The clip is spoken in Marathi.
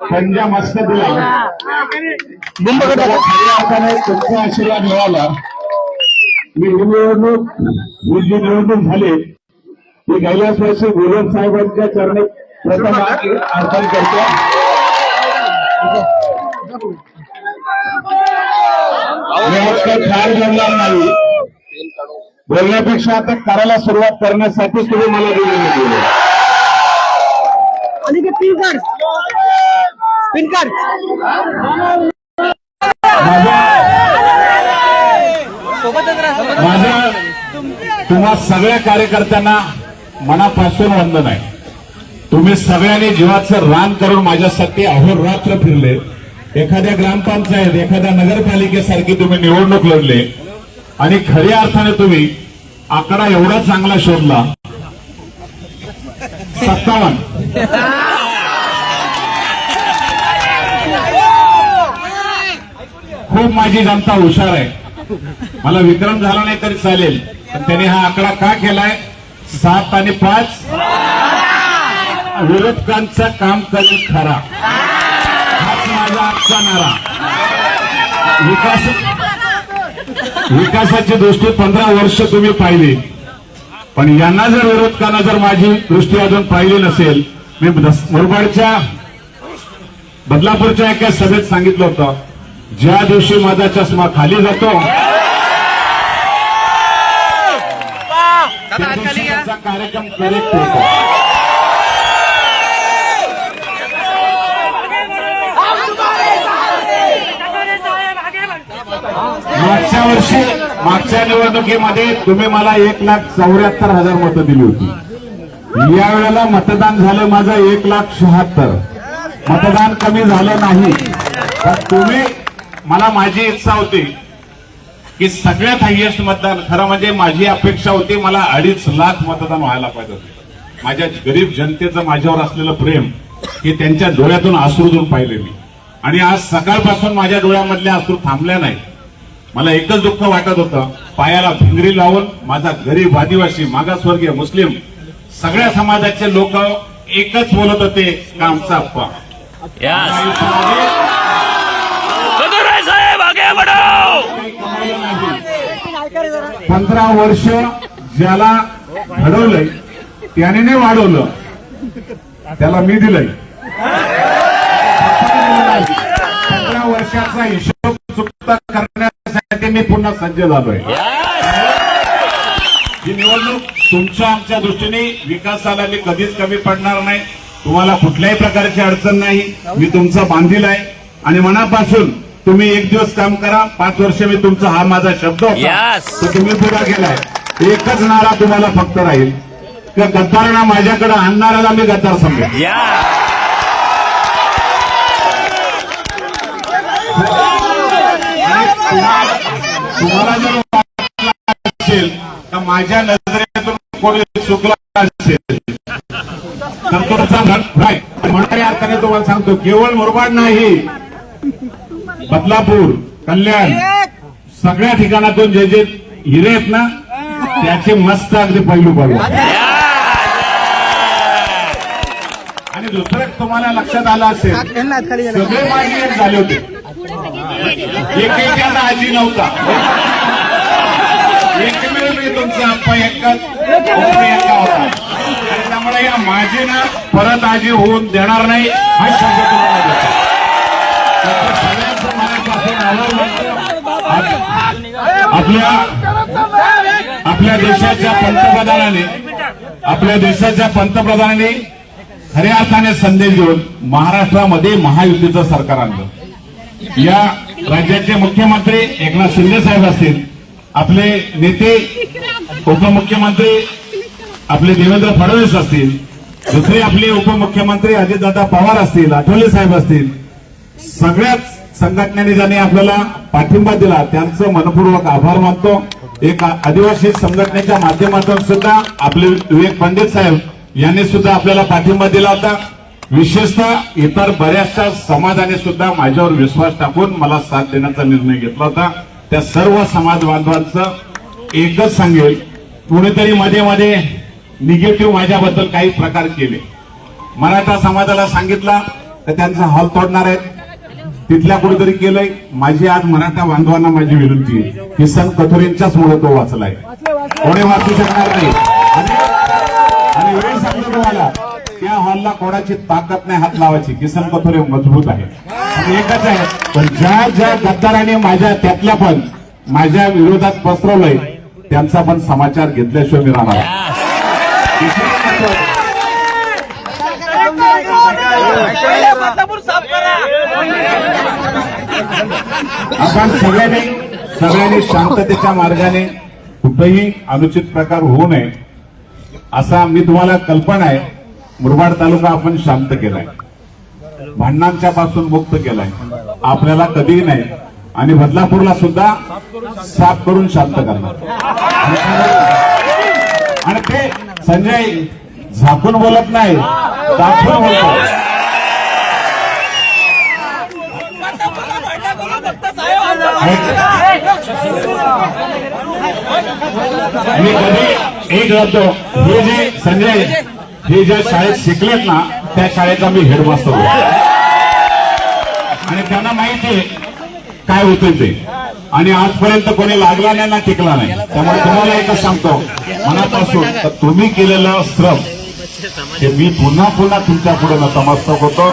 त्यांच्या मस्त दिला. खऱ्या अर्थाने तुमचा आशीर्वाद मिळाला. मी ही निवडणूक मी जी निवडणूक झाली. ती कैलासवासी गुरुवार साहेबांच्या चरणी प्रथम अर्पण करतो. मी आज काही फार बोलणार नाही. बोलण्यापेक्षा आता करायला सुरुवात करण्यासाठी तुम्ही मला दिलेली आहे. आणि तुम्हा सगळ्या कार्यकर्त्यांना मनापासून वंदन आहे. तुम्ही सगळ्यांनी जीवाचं रान करून माझ्यासाठी अहोरात्र फिरले. एखाद्या ग्रामपंचायत एखाद्या नगरपालिकेसारखी तुम्ही निवडणूक लढले. आणि खऱ्या अर्थाने तुम्ही आकडा एवढा चांगला शोधला. सत्तावन्न. खूप माझी जनता हुशार आहे. मला विक्रम झाला नाही तरी चालेल. पण त्याने हा आकडा का केलाय? सात आणि पाच. विरोधकांचं काम करेल खरा. हाच माझा आजचा नारा. विकास विकासाची दृष्टी पंधरा वर्ष तुम्ही पाहिली. पण यांना जर विरोधकांना जर माझी दृष्टी अजून पाहिली नसेल मी मुरबाडच्या बदलापूरच्या एका सभेत सांगितलं होतं. ज्या दिवशी माझा चष्मा खाली जातो त्या दिवशी माझा कार्यक्रम करेक्ट होतो. मागच्या वर्षी मागच्या निवडणुकीमध्ये तुम्ही मला एक लाख चौऱ्याहत्तर हजार मतं दिली होती. या वेळेला मतदान झालं माझं एक लाख शहात्तर. मतदान कमी झालं नाही. पण तुम्ही मला माझी इच्छा होती की सगळ्यात हायएस्ट मतदान खरं म्हणजे माझी अपेक्षा होती मला अडीच लाख मतदान व्हायला पाहिजे होते. माझ्या गरीब जनतेचं माझ्यावर असलेलं प्रेम हे त्यांच्या डोळ्यातून अश्रूतून पाहिले मी. आणि आज सकाळपासून माझ्या डोळ्यामधल्या अश्रू थांबल्या नाही. मला एकच दुःख वाटत होतं पायाला भिंगरी लावून माझा गरीब आदिवासी मागासवर्गीय मुस्लिम सगळ्या समाजाचे लोक एकच बोलत होते का आमचा अप्पा पंधरा वर्ष ज्याला घडवलंय त्याने नाही वाढवलं. त्याला मी दिलंय. पंधरा वर्षाचा हिशोब चुकता करण्यासाठी मी पुन्हा सज्ज झालोय. ही निवडणूक तुमच्या आमच्या दृष्टीने विकासाला मी कधीच कमी पडणार नाही. तुम्हाला कुठल्याही प्रकारची अडचण नाही. मी तुमचा बांधील आहे. आणि मनापासून तुम्ही एक दिवस काम करा पाच वर्ष मी तुमचा हा माझा शब्द होता. Yes. तो तुम्ही पुरा केलाय एकच नारा तुम्हाला फक्त राहील. की गद्दारांना माझ्याकडे आणणाऱ्याला मी गद्दार समजेल तुम्हाला जर असेल तर माझ्या नजरेतून कोणी चुकला असेल तर तो सांगा नाही म्हणणाऱ्या अर्थाने तुम्हाला सांगतो केवळ मुरबाड नाही. बदलापूर कल्याण सगळ्या ठिकाणातून जे जे हिरे आहेत ना त्याचे मस्त अगदी पैलू पडले आणि दुसरं एक तुम्हाला लक्षात आलं असेल. सगळे माझे एक झाले होते. एकेकाला आजी नव्हता. एकमेव मी तुमचा अप्पा एकच एका होता. त्यामुळे या माझीनं परत आजी होऊन देणार नाही हा शब्द तुम्हाला आपल्या आपल्या देशाच्या पंतप्रधानाने आपल्या देशाच्या पंतप्रधानांनी खऱ्या अर्थाने संदेश घेऊन महाराष्ट्रामध्ये महायुतीचं सरकार आणलं. या राज्याचे मुख्यमंत्री एकनाथ शिंदे साहेब असतील आपले नेते उपमुख्यमंत्री आपले देवेंद्र फडणवीस असतील दुसरे आपले उपमुख्यमंत्री अजितदादा पवार असतील आठवले साहेब असतील सगळ्याच संघटनेने ज्याने आपल्याला पाठिंबा दिला त्यांचं मनपूर्वक आभार मानतो. एक आदिवासी संघटनेच्या माध्यमातून सुद्धा आपले विवेक पंडित साहेब यांनी सुद्धा आपल्याला पाठिंबा दिला होता. विशेषतः इतर बऱ्याचशा समाजाने सुद्धा माझ्यावर विश्वास टाकून मला साथ देण्याचा निर्णय घेतला होता. त्या सर्व समाज बांधवांचं एकच सांगेल कुणीतरी मध्ये मध्ये निगेटिव्ह माझ्याबद्दल काही प्रकार केले. मराठा समाजाला सांगितला तर त्यांचा हॉल तोडणार आहेत. तिथल्या कुठेतरी केलंय माझी आज मराठा बांधवांना माझी विनंती आहे किसन कथोरेंच्याच मुळे तो वाचलाय कोणी वाचू शकणार नाही आणि वेळ सांगतो तुम्हाला त्या हॉलला कोणाची ताकद नाही हात लावायची किसन कथोरे मजबूत आहे आणि एकच आहे पण ज्या ज्या गद्दाराने माझ्या त्यातल्या पण माझ्या विरोधात पसरवलंय त्यांचा पण समाचार घेतल्याशिवाय मी राहणार आहे. दुसरं महत्त्वाचं- आपण सगळ्यांनी सगळ्यांनी शांततेच्या मार्गाने कुठेही अनुचित प्रकार होऊ नये असा मी तुम्हाला कल्पना आहे. मुरबाड तालुका आपण शांत केलाय. भांडणांच्या पासून मुक्त केलाय. आपल्याला कधीही नाही. आणि बदलापूरला सुद्धा साफ करून शांत करणार. आणि ते संजय झाकून बोलत नाही दाखवून बोलतो आणि कधी एक राहतो हे जे संजय हे ज्या शाळेत शिकलेत ना त्या शाळेचा मी हेडमास्टर होतो. आणि त्यांना माहिती काय होते ते. आणि आजपर्यंत कोणी लागला नाही ना टिकला नाही. त्यामुळे तुम्हाला एकच सांगतो मनापासून तर तुम्ही केलेलं श्रम ते मी पुन्हा पुन्हा तुमच्यापुढे नतमस्तक होतो.